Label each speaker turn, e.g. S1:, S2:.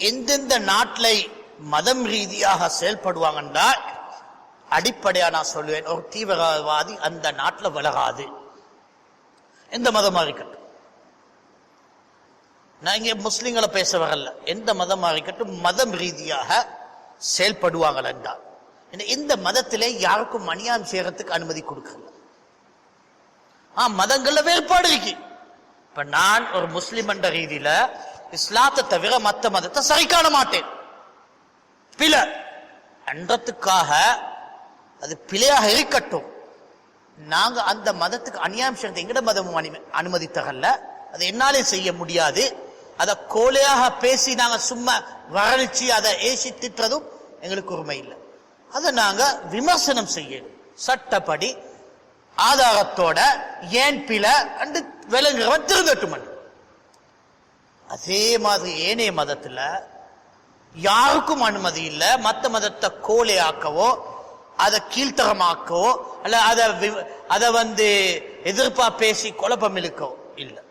S1: எந்தெந்த நாட்டில் மதம் ரீதியாக செயல்படுவாங்கன்னா அடிப்படையா நான் சொல்லுவேன் ஒரு தீவிரவாதி அந்த நாட்டில் விலகாது எந்த மதமா இருக்கட்டும். நான் இங்கே முஸ்லீம்களை பேச வரல. எந்த மதமா இருக்கட்டும் மதம் ரீதியாக செயல்படுவாங்கள் என்றால். இந்த- மதத்திலே யாருக்கும் அநியாயம் செய்யறதுக்கு அனுமதி கொடுக்கல. ஆ மதங்கள்ல வேறுபாடு இருக்கு. இப்ப நான் ஒரு முஸ்லிம் என்ற ரீதியில இஸ்லாத்தை தவிர மத்த மதத்தை சரி காண மாட்டேன். பிழை. அன்றத்துக்காக அது பிழையாக இருக்கட்டும். நாங்க அந்த மதத்துக்கு அநியாயம் செய்யறது எங்கட மதமும் அனுமதித்தகல்ல அது அதை என்னாலே செய்ய முடியாது. அதை கோலையாக பேசி நாங்க சும்மா வறட்சி அதை ஏசி திட்டுறதும் எங்களுக்கு உரிமை இல்லை. அதை நாங்க விமர்சனம் செய்யணும். சட்டப்படி ஆதாரத்தோட ஏன் பிழை? அண்டு விளங்குறவன் திருந்தட்டும் அதே மாதிரி ஏனைய மதத்தில் யாருக்கும் அனுமதி இல்லை. மற்ற மதத்தை கோலையாக்கவோ அதை கீழ்த்தரமாக்கவோ அல்ல அதை வி- அதை வந்து எதிர்ப்பா பேசி குழப்பம் இழுக்கவோ இல்லை.